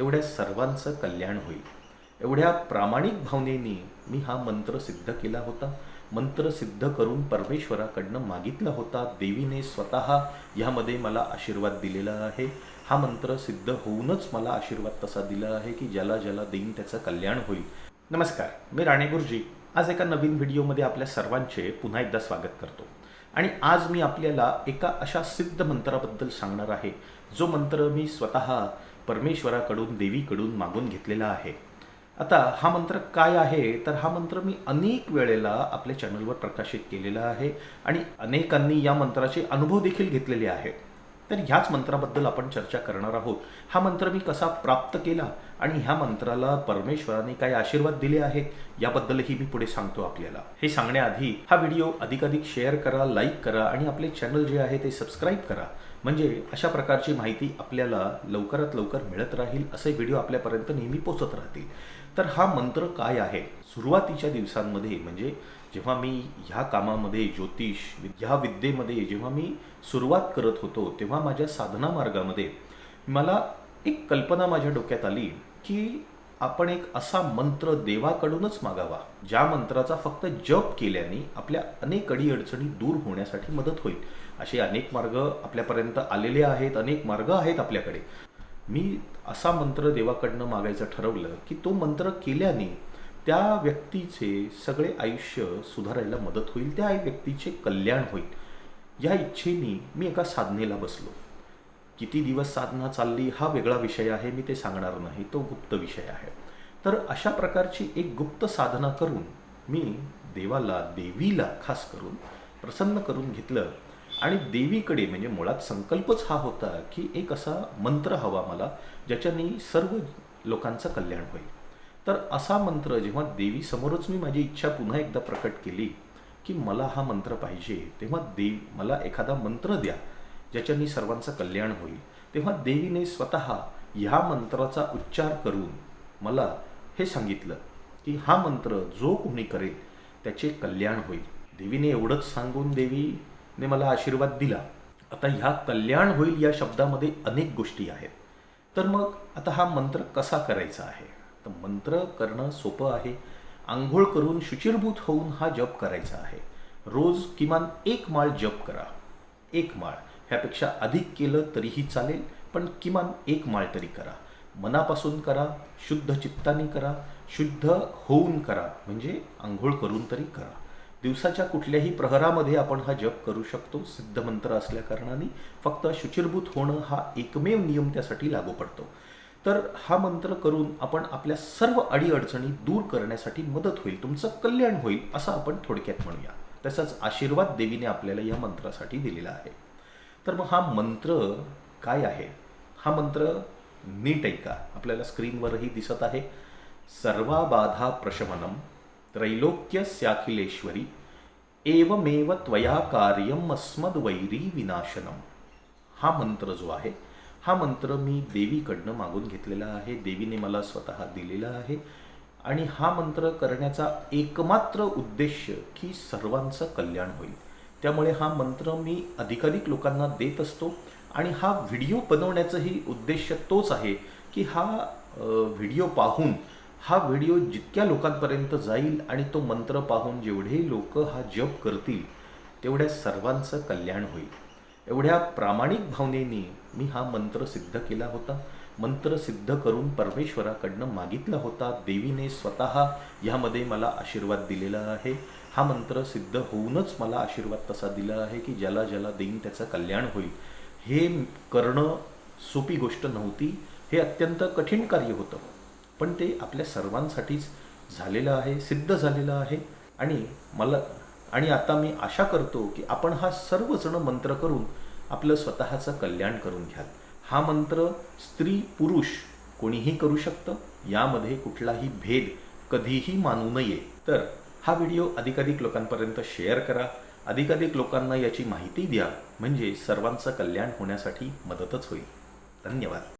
तेवढ्या सर्वांचं कल्याण होईल. एवढ्या प्रामाणिक भावनेने मी हा मंत्र सिद्ध केला होता. मंत्र सिद्ध करून परमेश्वराकडनं मागितला होता. देवीने स्वतः ह्यामध्ये मला आशीर्वाद दिलेला आहे. हा मंत्र सिद्ध होऊनच मला आशीर्वाद तसा दिला आहे की ज्याला ज्याला देईन त्याचं कल्याण होईल. नमस्कार मी राणे गुरुजी आज एका नवीन व्हिडिओमध्ये आपल्या सर्वांचे पुन्हा एकदा स्वागत करतो. आणि आज मी आपल्याला एका अशा सिद्ध मंत्राबद्दल सांगणार आहे जो मंत्र मी स्वतः परमेश्वराकडून देवीकडून मागून घेतलेला आहे. आता हा मंत्र काय आहे? तर हा मंत्र मी अनेक वेळेला आपल्या चॅनलवर प्रकाशित केलेला आहे आणि अनेकांनी या मंत्राचे अनुभव देखील घेतलेले आहेत. तर ह्याच मंत्राबद्दल आपण चर्चा करणार आहोत. हा मंत्र मी कसा प्राप्त केला आणि ह्या मंत्राला परमेश्वराने काय आशीर्वाद दिले आहेत याबद्दलही मी पुढे सांगतो आपल्याला. हे सांगण्याआधी हा व्हिडिओ अधिकाधिक शेअर करा लाईक करा आणि आपले चॅनल जे आहे ते सबस्क्राईब करा. म्हणजे अशा प्रकारची माहिती आपल्याला लवकरात लवकर मिळत राहील असे व्हिडिओ आपल्यापर्यंत नेहमी पोचत राहतील. तर हा मंत्र काय आहे? सुरुवातीच्या दिवसांमध्ये म्हणजे जेव्हा मी ह्या कामामध्ये ज्योतिष ह्या विद्येमध्ये जेव्हा मी सुरुवात करत होतो तेव्हा माझ्या साधना मार्गामध्ये मला एक कल्पना माझ्या डोक्यात आली की आपण एक असा मंत्र देवाकडूनच मागावा ज्या मंत्राचा फक्त जप केल्याने आपल्या अनेक अडीअडचणी दूर होण्यासाठी मदत होईल. असे अनेक मार्ग आपल्यापर्यंत आलेले आहेत अनेक मार्ग आहेत आपल्याकडे. मी असा मंत्र देवाकडनं मागायचं ठरवलं की तो मंत्र केल्याने त्या व्यक्तीचे सगळे आयुष्य सुधारायला मदत होईल त्या व्यक्तीचे कल्याण होईल. या इच्छेने मी एका साधनेला बसलो. किती दिवस साधना चालली हा वेगळा विषय आहे मी ते सांगणार नाही तो गुप्त विषय आहे. तर अशा प्रकारची एक गुप्त साधना करून मी देवाला देवीला खास करून प्रसन्न करून घेतलं आणि देवीकडे म्हणजे मुळात संकल्पच हा होता की एक असा मंत्र हवा मला ज्याच्याने सर्व लोकांचं कल्याण होईल. तर असा मंत्र जेव्हा देवी समोरच मी माझी इच्छा पुन्हा एकदा प्रकट केली की मला हा मंत्र पाहिजे तेव्हा देव मला एखादा मंत्र द्या. ज्याच्याने सर्वांचं कल्याण होईल. तेव्हा देवीने स्वतः ह्या मंत्राचा उच्चार करून मला हे सांगितलं की हा मंत्र जो कोणी करेल त्याचे कल्याण होईल. देवीने एवढंच सांगून देवीने मला आशीर्वाद दिला. आता ह्या कल्याण होईल या शब्दामध्ये अनेक गोष्टी आहेत. तर मग आता हा मंत्र कसा करायचा आहे? तर मंत्र करणं सोपं आहे. आंघोळ करून शुचिरभूत होऊन हा जप करायचा आहे. रोज किमान एक माळ जप करा. एक माळ. ह्यापेक्षा अधिक केलं तरीही चालेल पण किमान एक माळ तरी करा. मनापासून करा शुद्ध चित्ताने करा शुद्ध होऊन करा म्हणजे आंघोळ करून तरी करा. दिवसाच्या कुठल्याही प्रहरामध्ये आपण हा जप करू शकतो सिद्ध मंत्र असल्या कारणाने. फक्त शुचिरभूत होणं हा एकमेव नियम त्यासाठी लागू पडतो. तर हा मंत्र करून आपण आपल्या सर्व अडीअडचणी दूर करण्यासाठी मदत होईल तुमचं कल्याण होईल असं आपण थोडक्यात म्हणूया. तसंच आशीर्वाद देवीने आपल्याला या मंत्रासाठी दिलेला आहे. तर मग हा मंत्र काय आहे? हा मंत्र नीट ऐका. आपल्याला स्क्रीनवरही दिसत आहे. सर्वाबाधा प्रशमनम त्रैलोक्यस्याखिलेश्वरी एवमेव त्वया कार्यम अस्मद्वैरी विनाशनम. हा मंत्र जो आहे हा मंत्र मी देवीकडनं मागून घेतलेला आहे. देवीने मला स्वतः दिलेला आहे. आणि हा मंत्र करण्याचा एकमात्र उद्देश की सर्वांचं कल्याण होईल. त्यामुळे हा मंत्र मी अधिकाधिक लोकांना देत असतो. आणि हा व्हिडिओ बनवण्याचाही उद्देश तोच आहे की हा व्हिडिओ पाहून हा व्हिडिओ जितक्या लोकांपर्यंत जाईल आणि तो मंत्र पाहून जेवढे लोक हा जप करतील तेवढ्या सर्वांचं कल्याण होईल. एवढ्या प्रामाणिक भावनेने मी हा मंत्र सिद्ध केला होता. मंत्र सिद्ध करून परमेश्वराकडनं मागितला होता. देवीने स्वतः ह्यामध्ये मला आशीर्वाद दिलेला आहे. हा मंत्र सिद्ध होऊनच मला आशीर्वाद तसा दिला आहे की ज्याला ज्याला देईन त्याचं कल्याण होईल. हे करणं सोपी गोष्ट नव्हती. हे अत्यंत कठीण कार्य होतं. पण ते आपल्या सर्वांसाठीच झालेलं आहे सिद्ध झालेलं आहे. आणि मला आणि आता मी आशा करतो की आपण हा सर्वजण मंत्र करून आपलं स्वतःचं कल्याण करून घ्याल. हा मंत्र स्त्री पुरुष कोणीही करू शकतं? यामध्ये कुठलाही भेद कधीही मानू नये. तर हा व्हिडिओ अधिकाधिक लोकांपर्यंत शेअर करा. अधिकाधिक लोकांना याची माहिती द्या. म्हणजे सर्वांचं कल्याण होण्यासाठी मदतच होईल. धन्यवाद.